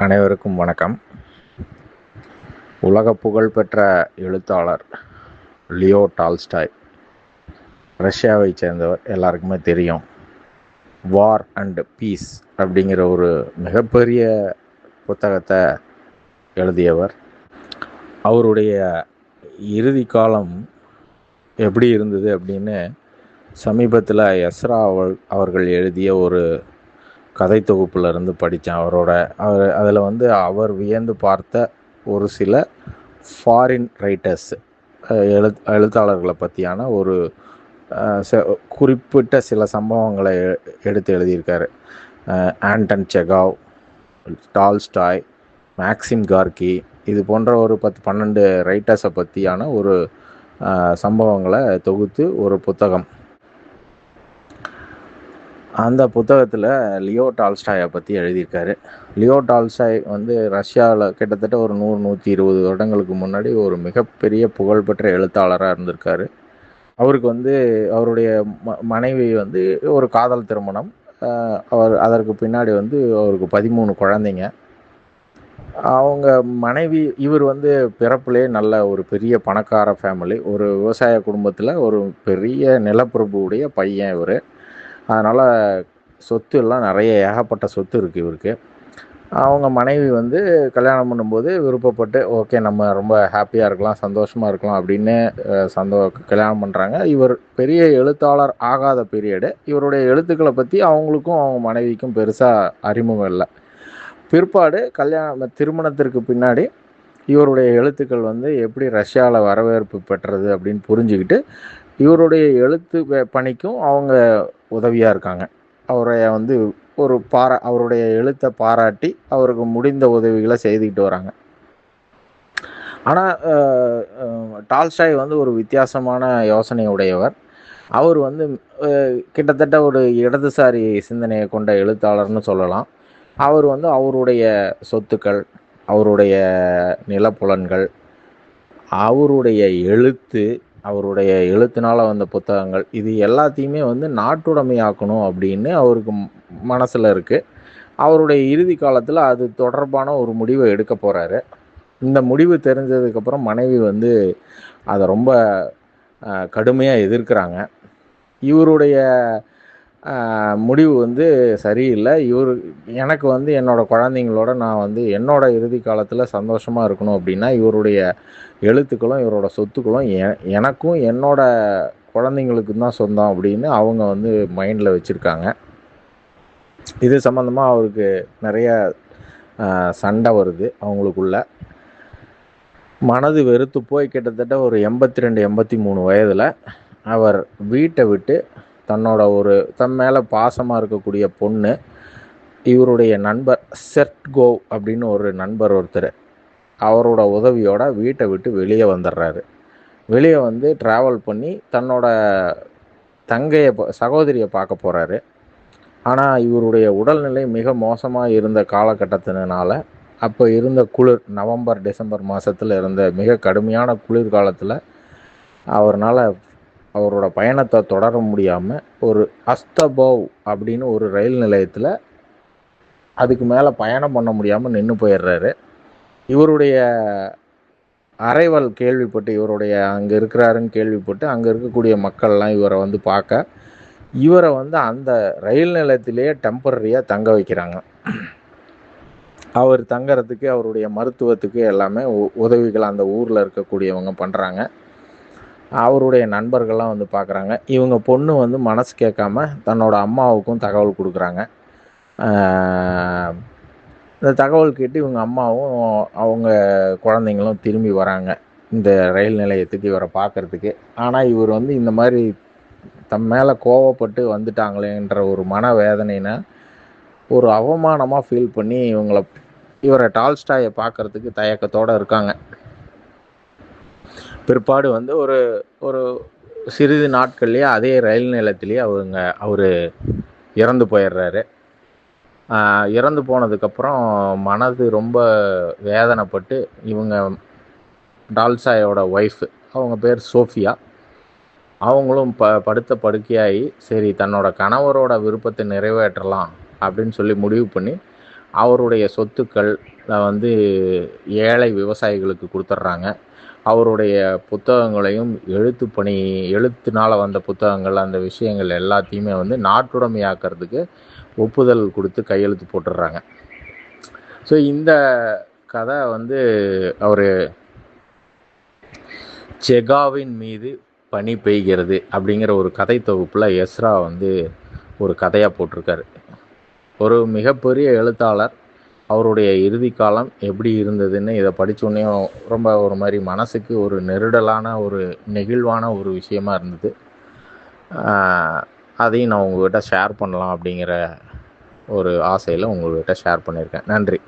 அனைவருக்கும் வணக்கம். உலக புகழ்பெற்ற எழுத்தாளர் லியோ டால்ஸ்டாய் ரஷ்யாவை சேர்ந்தவர் எல்லாருக்குமே தெரியும். வார் அண்ட் பீஸ் அப்படிங்கிற ஒரு மிகப்பெரிய புத்தகத்தை எழுதியவர். அவருடைய இறுதி காலம் எப்படி இருந்தது அப்படின்னு சமீபத்தில் எஸ்ரா அவள் அவர்கள் எழுதிய ஒரு கதை தொகுப்புலேருந்து படித்தேன் அவரோட. அவர் அதில் வந்து அவர் வியந்து பார்த்த ஒரு சில ஃபாரின் ரைட்டர்ஸ் எழுத் எழுத்தாளர்களை பற்றியான ஒரு ச- குறிப்பிட்ட சில சம்பவங்களை எடுத்து எழுதியிருக்காரு. Anton Chekhov Tolstoy Maxim Gorky இது போன்ற ஒரு பத்து பன்னெண்டு ரைட்டர்ஸை பற்றியான ஒரு சம்பவங்களை தொகுத்து ஒரு புத்தகம். அந்த புத்தகத்தில் லியோ டால்ஸ்டாயை பற்றி எழுதியிருக்காரு. லியோ டால்ஸ்டாய் வந்து ரஷ்யாவில் கிட்டத்தட்ட ஒரு நூறு நூற்றி இருபது வருடங்களுக்கு முன்னாடி ஒரு மிகப்பெரிய புகழ்பெற்ற எழுத்தாளராக இருந்திருக்காரு. அவருக்கு வந்து அவருடைய ம மனைவி வந்து ஒரு காதல் திருமணம். அவர் அதற்கு பின்னாடி வந்து அவருக்கு பதிமூணு குழந்தைங்க. அவங்க மனைவி இவர் வந்து பிறப்புலே நல்ல ஒரு பெரிய பணக்கார ஃபேமிலி ஒரு விவசாய குடும்பத்தில் ஒரு பெரிய நிலப்பிரபுடைய பையன் இவர். அதனால் சொத்து எல்லாம் நிறைய ஏகப்பட்ட சொத்து இருக்குது இவருக்கு. அவங்க மனைவி வந்து கல்யாணம் பண்ணும்போது விருப்பப்பட்டு ஓகே நம்ம ரொம்ப ஹாப்பியாக இருக்கலாம் சந்தோஷமாக இருக்கலாம் அப்படின்னு சந்தோ கல்யாணம் பண்ணுறாங்க இவர் பெரிய எழுத்தாளர் ஆகாத பீரியடு இவருடைய எழுத்துக்களை பற்றி அவங்களுக்கும் அவங்க மனைவிக்கும் பெருசாக அறிமுகம் இல்லை. பிற்பாடு கல்யாண திருமணத்திற்கு பின்னாடி இவருடைய எழுத்துக்கள் வந்து எப்படி ரஷ்யாவில் வரவேற்பு பெற்றது அப்படின்னு புரிஞ்சுக்கிட்டு இவருடைய எழுத்து பணிக்கும் அவங்க உதவியாக இருக்காங்க. அவரை வந்து ஒரு பாரா அவருடைய எழுத்தை பாராட்டி அவருக்கு முடிந்த உதவிகளை செய்துக்கிட்டு வராங்க. ஆனால் டால்ஸ்டாய் வந்து ஒரு வித்தியாசமான யோசனை உடையவர். அவர் வந்து கிட்டத்தட்ட ஒரு இடதுசாரி சிந்தனையை கொண்ட எழுத்தாளர்னு சொல்லலாம். அவர் வந்து அவருடைய சொத்துக்கள் அவருடைய நிலப்புலன்கள் அவருடைய எழுத்து அவருடைய எழுத்துனால வந்த புத்தகங்கள். இது எல்லாத்தையுமே வந்து நாட்டுடைமையாக்கணும் அப்படின்னு அவருக்கு மனசில் இருக்குது அவருடைய இறுதி காலத்தில் அது தொடர்பான ஒரு முடிவை எடுக்க போகிறாரு இந்த முடிவு தெரிஞ்சதுக்கப்புறம் மனைவி வந்து அதை ரொம்ப கடுமையாக எதிர்க்கிறாங்க. இவருடைய முடிவு வந்து சரியில்லை. இவர் எனக்கு வந்து என்னோடய குழந்தைங்களோட நான் வந்து என்னோடய இறுதி காலத்தில் சந்தோஷமாக இருக்கணும் அப்படின்னா இவருடைய எழுத்துக்களும் இவரோட சொத்துக்களும் எனக்கும் என்னோட குழந்தைங்களுக்கும் தான் சொந்தம் அப்படின்னு அவங்க வந்து மைண்டில் வச்சுருக்காங்க. இது சம்மந்தமாக அவருக்கு நிறைய சண்டை வருது அவங்களுக்குள்ள. மனது வெறுத்து போய் கிட்டத்தட்ட ஒரு எண்பத்தி ரெண்டு எண்பத்தி மூணு வயதில் அவர் வீட்டை விட்டு தன்னோட ஒரு தன் மேலே பாசமாக இருக்கக்கூடிய பொண்ணு இவருடைய நண்பர் செர்ட்கோவ் அப்படின்னு ஒரு நண்பர் ஒருத்தர் அவரோட உதவியோட வீட்டை விட்டு வெளியே வந்துடுறாரு வெளியே வந்து ட்ராவல் பண்ணி தன்னோட தங்கையை சகோதரியை பார்க்க போகிறாரு ஆனால் இவருடைய உடல்நிலை மிக மோசமாக இருந்த காலகட்டத்தினால அப்போ இருந்த குளிர் நவம்பர் டிசம்பர் மாதத்தில் இருந்த மிக கடுமையான குளிர்காலத்தில் அவர்னால் அவரோட பயணத்தை தொடர முடியாமல் ஒரு அஸ்தபோவ் அப்படின்னு ஒரு ரயில் நிலையத்தில் அதுக்கு மேலே பயணம் பண்ண முடியாமல் நின்று போயிடுறாரு. இவருடைய அரைவல் கேள்விப்பட்டு இவருடைய அங்கே இருக்கிறாருன்னு கேள்விப்பட்டு அங்கே இருக்கக்கூடிய மக்கள்லாம் இவரை வந்து பார்க்க இவரை வந்து அந்த ரயில் நிலையத்திலேயே டெம்பரரியாக தங்க வைக்கிறாங்க. அவர் தங்கறதுக்கு அவருடைய மருத்துவத்துக்கு எல்லாமே உ- உதவிகள் அந்த ஊரில் இருக்கக்கூடியவங்க பண்ணுறாங்க அவருடைய நண்பர்கள்லாம் வந்து பார்க்குறாங்க. இவங்க பொண்ணு வந்து மனசு கேட்காம தன்னோட அம்மாவுக்கும் தகவல் கொடுக்குறாங்க. இந்த தகவல் கேட்டு இவங்க அம்மாவும் அவங்க குழந்தைங்களும் திரும்பி வராங்க. இந்த ரயில் நிலையத்துக்கு இவரை பார்க்குறதுக்கு. ஆனால் இவர் வந்து இந்த மாதிரி தம் மேலே கோவப்பட்டு வந்துட்டாங்களேன்ற ஒரு மன வேதனைனா ஒரு அவமானமாக ஃபீல் பண்ணி இவங்களை இவரை டால்ஸ்டாயை பார்க்கறதுக்கு தயக்கத்தோடு இருக்காங்க. பிற்பாடு வந்து ஒரு ஒரு சிறிது நாட்கள்லேயே அதே ரயில் நிலையத்திலேயே அவங்க அவர் இறந்து போயிடுறாரு. இறந்து போனதுக்கப்புறம் மனது ரொம்ப வேதனைப்பட்டு இவங்க டால்சாயோட ஒய்ஃப் அவங்க பேர் சோஃபியா. அவங்களும் ப படுத்த படுக்கையாகி சரி தன்னோட கணவரோட விருப்பத்தை நிறைவேற்றலாம் அப்படின்னு சொல்லி முடிவு பண்ணி அவருடைய சொத்துக்கள் வந்து ஏழை விவசாயிகளுக்கு கொடுத்துட்றாங்க. அவருடைய புத்தகங்களையும் எழுத்து பணி எழுத்துனால் வந்த புத்தகங்கள் அந்த விஷயங்கள் எல்லாத்தையுமே வந்து நாட்டுடைமையாக்கிறதுக்கு ஒப்புதல் கொடுத்து கையெழுத்து போட்டுடுறாங்க. ஸோ இந்த கதை வந்து அவர் செகாவின் மீது பனி பெய்கிறது அப்படிங்கிற ஒரு கதை தொகுப்பில் எஸ்ரா வந்து ஒரு கதையாக போட்டிருக்காரு. ஒரு மிகப்பெரிய எழுத்தாளர் அவருடைய இறுதி காலம் எப்படி இருந்ததுன்னு இதை படித்தோடனே ரொம்ப ஒரு மாதிரி மனசுக்கு ஒரு நெருடலான ஒரு நெகிழ்வான ஒரு விஷயமா இருந்தது. அதையும் நான் உங்கள்கிட்ட ஷேர் பண்ணலாம் அப்படிங்கிற ஒரு ஆசையில் உங்கள்கிட்ட ஷேர் பண்ணியிருக்கேன். நன்றி.